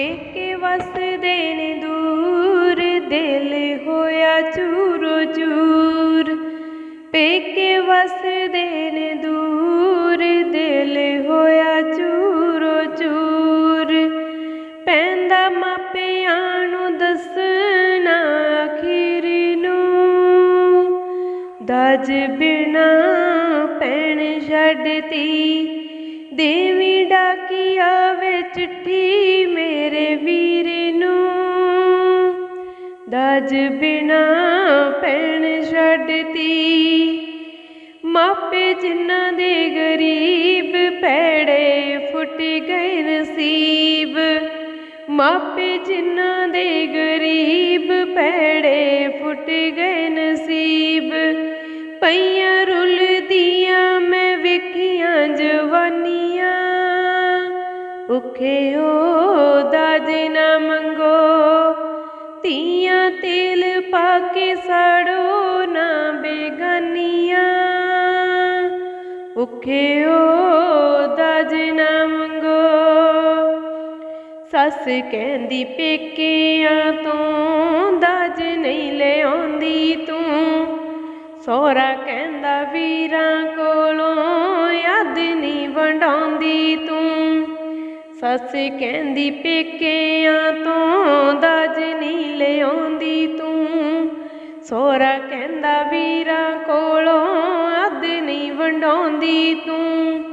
ਪੇਕੇ ਵਸਦੇ ਨੇ ਦੂਰ, ਦਿਲ ਹੋਇਆ ਚੂਰੋ ਚੂਰ ਪੇਕੇ ਵਸਦੇ ਨੇ ਦੂਰ, ਦਿਲ ਹੋਇਆ ਚੂਰੋ ਚੂਰ ਪੈਂਦਾ ਮਾਪਿਆਂ ਨੂੰ ਦੱਸਣਾ ਅਖੀਰ ਨੂੰ। ਦਾਜ ਬਿਨਾ ਪੈਣ ਛੱਡਤੀ ਦੇਵੀ ਡਾਕੀ ਆਵੇ ਚਿੱਠੀ ਮੇਰੇ ਵੀਰ ਨੂੰ। ਦਾਜ ਬਿਨਾ ਪੈਣ ਛੱਡਤੀ। ਮਾਪੇ ਜਿਨ੍ਹਾਂ ਦੇ ਗਰੀਬ ਪੈੜੇ ਫੁੱਟ ਗਏ ਨਸੀਬ। ਮਾਪੇ ਜਿਨ੍ਹਾਂ ਦੇ ਗਰੀਬ ਪੈੜੇ ਫੁੱਟ ਗਏ ਭੁੱਖੇ ਹੋ ਦਾਜ ਨਾ ਮੰਗੋ ਧੀਆਂ ਤੇਲ ਪਾ ਕੇ ਸੜੋ ਨਾ ਬੇਗਾਨੀਆਂ। ਭੁੱਖੇ ਦਾਜ ਨਾ ਮੰਗੋ, ਸੱਸ ਕਹਿੰਦੀ ਪੇਕਿਆਂ ਤੋਂ ਦਾਜ ਨਹੀਂ ਲਿਆਉਂਦੀ ਤੂੰ। ਸੋਹਰਾ ਕਹਿੰਦਾ ਵੀਰਾਂ ਕੋਲੋਂ ਯਾਦ ਨਹੀਂ ਵੰਡਾਉਂਦੀ ਤੂੰ ਸੱਸ ਕਹਿੰਦੀ, ਪੇਕਿਆਂ ਤੋਂ ਦਾਜ ਨਹੀਂ ਲਿਆਉਂਦੀ ਤੂੰ। ਸੋਹਰਾ ਕਹਿੰਦਾ, ਵੀਰਾਂ ਕੋਲੋਂ ਅੱਧ ਨਹੀਂ ਵੰਡਾਉਂਦੀ ਤੂੰ।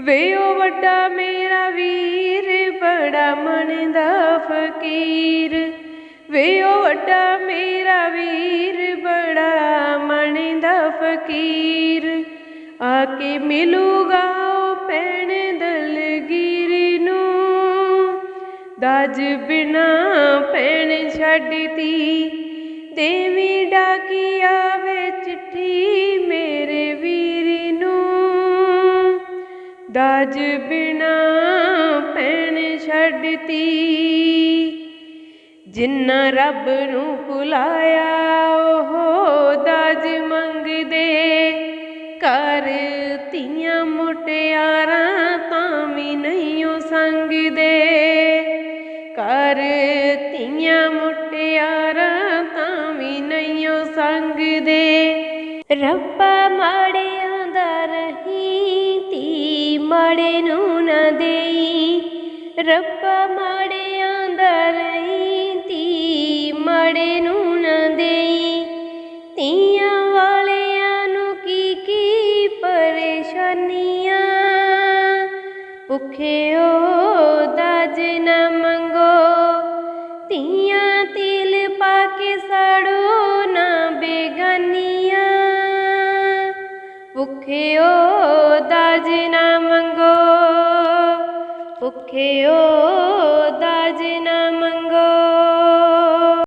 ਵੇ ਉਹ ਵੱਡਾ ਮੇਰਾ ਵੀਰ, ਬੜਾ ਮਨ ਦਾ ਫਕੀਰ। ਵੇ ਉਹ ਵੱਡਾ ਮੇਰਾ ਵੀਰ, ਬੜਾ ਮਨ ਦਾ ਫਕੀਰ। ਆ ਕੇ ਮਿਲੂਗਾ ਦਾਜ ਬਿਨਾ ਪੈਣ ਛੱਡਤੀ। ਦੇਵੀ ਡਾਕੀਆ ਵੇ ਚਿੱਠੀ ਮੇਰੇ ਵੀਰ ਨੂੰ। ਦਾਜ ਬਿਨਾ ਪੈਣ ਛੱਡਤੀ। ਜਿੰਨਾ ਰੱਬ ਨੂੰ ਭੁਲਾਇਆ, ਉਹ ਦਾਜ ਮੰਗਦੇ। ਕਰ ਧੀਆਂ ਮੁਟਿਆ ਰੱਬਾ ਮਾੜਿਆਂ ਦਾ ਰਹੀ ਤੀ ਮਾੜੇ ਨੂੰ ਨਾ ਦੇਈ। ਰੱਬਾ ਮਾੜਿਆਂ ਦਾ ਰਹੀਂ ਤੀ ਮਾੜੇ ਨੂੰ ਨਾ ਦੇਈ। ਧੀਆਂ ਵਾਲਿਆਂ ਨੂੰ ਕੀ ਕੀ ਪਰੇਸ਼ਾਨੀਆਂ ਭੁੱਖਿਓ ਦਾਜ ਭੁੱਖਿਓ ਦਾਜ ਨਾ ਮੰਗੋ ਭੁੱਖਿਓ ਦਾਜ ਨਾ ਮੰਗੋ